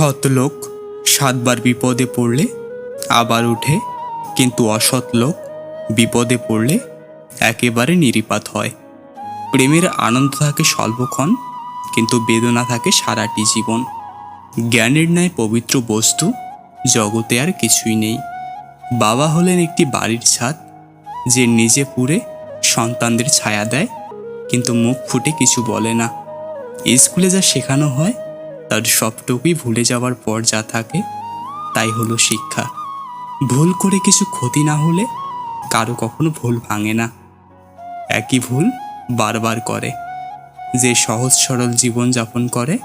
সৎ লোক সাতবার বিপদে পড়লে আবার উঠে, কিন্তু অসৎ লোক বিপদে পড়লে একেবারে নিরিপাত হয়। প্রেমের আনন্দ থাকে স্বল্পক্ষণ, কিন্তু বেদনা থাকে সারাটি জীবন। জ্ঞানের ন্যায় পবিত্র বস্তু, জগতে আর কিছুই নেই। বাবা হলেন একটি বাড়ির ছাদ, যে নিজে পুরে সন্তানদের ছায়া দেয়, কিন্তু মুখ ফুটে কিছু বলে না। স্কুলে যা শেখানো হয় তার সবটুকুই ভুলে যাওয়ার পর যা থাকে, তাই হলো শিক্ষা। ভুল করে কিছু ক্ষতি না হলে কারও কখনো ভুল ভাঙে না। একই ভুল বারবার করে। যে সহজ সরল জীবন যাপন করে,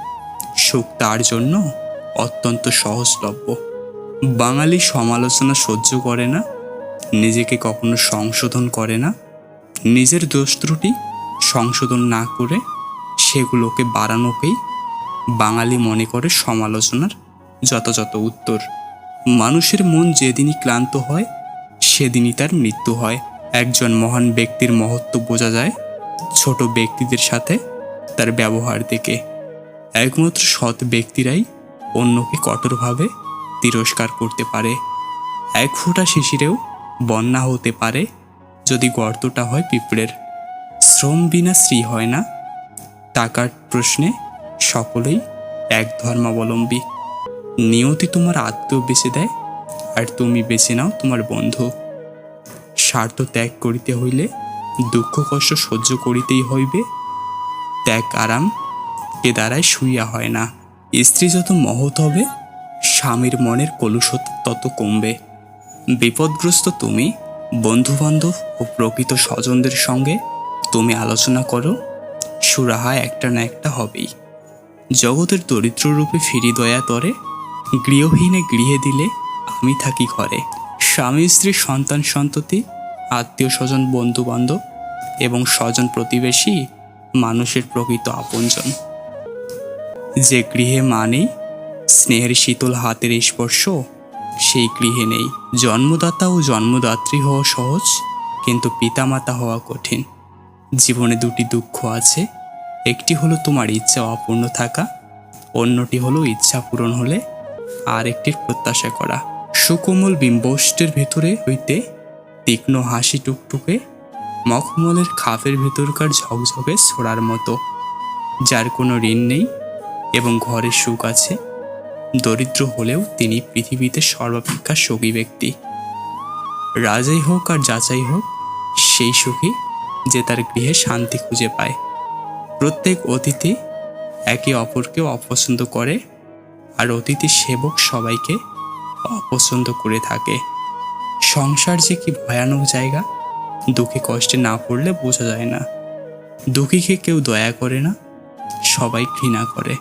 সুখ তার জন্য অত্যন্ত সহজলভ্য। বাঙালি সমালোচনা সহ্য করে না, নিজেকে কখনো সংশোধন করে না, নিজের দোষ ত্রুটি সংশোধন না করে সেগুলোকে বাড়ানোকেই বাঙালি মনে করে সমালোচনার যথাযথ উত্তর। মানুষের মন যেদিনই ক্লান্ত হয়, সেদিনই তার মৃত্যু হয়। একজন মহান ব্যক্তির মহত্ব বোঝা যায় ছোট ব্যক্তিদের সাথে তার ব্যবহার দেখে। একমাত্র সৎ ব্যক্তিরাই অন্যকে কঠোরভাবে তিরস্কার করতে পারে। এক ফোঁটা শিশিরেও বন্যা হতে পারে যদি গর্তটা হয় পিঁপড়ের। শ্রম বিনা শ্রী হয় না? টাকার প্রশ্নে সকলেই এক ধর্মাবলম্বী। নিয়তি তোমার আত্মীয় বেছে দেয়, আর তুমি বেছে নাও তোমার বন্ধু। স্বার্থ ত্যাগ করিতে হইলে, দুঃখ কষ্ট সহ্য করিতেই হইবে। ত্যাগ আরাম এ দ্বারাই শুইয়া হয় না। স্ত্রী যত মহৎ হবে, স্বামীর মনের কলুষতা তত কমবে। বিপদগ্রস্ত তুমি, বন্ধুবান্ধব ও প্রকৃত স্বজনদের সঙ্গে তুমি আলোচনা করো, সুরাহা একটা না একটা হবেই। জগতের দরিদ্র রূপে ফিরি দয়া তরে, গৃহহীনে গৃহে দিলে আমি থাকি ঘরে। স্বামী, স্ত্রী, সন্তান, সন্ততি, আত্মীয় স্বজন বন্ধু বান্ধব এবং স্বজন প্রতিবেশী মানুষের প্রকৃত আপনজন। যে গৃহে মা নেই, স্নেহের শীতল হাতের স্পর্শ সেই গৃহে নেই। জন্মদাতা ও জন্মদাত্রী হওয়া সহজ, কিন্তু পিতামাতা হওয়া কঠিন। জীবনে দুটি দুঃখ আছে একটি হলো তোমার ইচ্ছা অপূর্ণ থাকা, অন্যটি হলো ইচ্ছা পূরণ হলে আর একটির প্রত্যাশা করা। সুকোমল বিম্বষ্টের ভেতরে হইতে তীক্ষ্ণ হাসি টুকটুকে মখমলের খাপের ভেতরকার ঝকঝকে ছোড়ার মতো, যার কোনো ঋণ নেই এবং ঘরে সুখ আছে, দরিদ্র হলেও তিনি পৃথিবীতে সর্বাপেক্ষা সুখী ব্যক্তি। রাজাই হোক আর যাচাই হোক, সেই সুখী যে তার গৃহে শান্তি খুঁজে পায়। প্রত্যেক অতিথি একে অপরকে অপছন্দ করে আর অতিথি সেবক সবাইকে অপছন্দ করে থাকে। সংসার যে কি ভয়ানক জায়গা, দুঃখে কষ্টে না পড়লে বোঝা যায় না। দুঃখীকে কেউ দয়া করে না, সবাই ঘৃণা করে।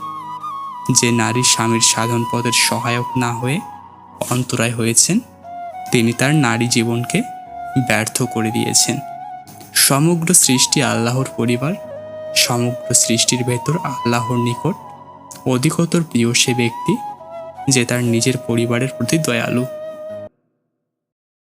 যে নারী স্বামীর সাধন পদের সহায়ক না হয়ে অন্তরায় হয়েছেন, তিনি তার নারী জীবনকে ব্যর্থ করে দিয়েছেন। সমগ্র সৃষ্টি আল্লাহর পরিবার সমগ্র সৃষ্টির ভেতর আল্লাহর নিকট অধিকতর প্রিয় সে ব্যক্তি যে তার নিজের পরিবারের প্রতি দয়ালু।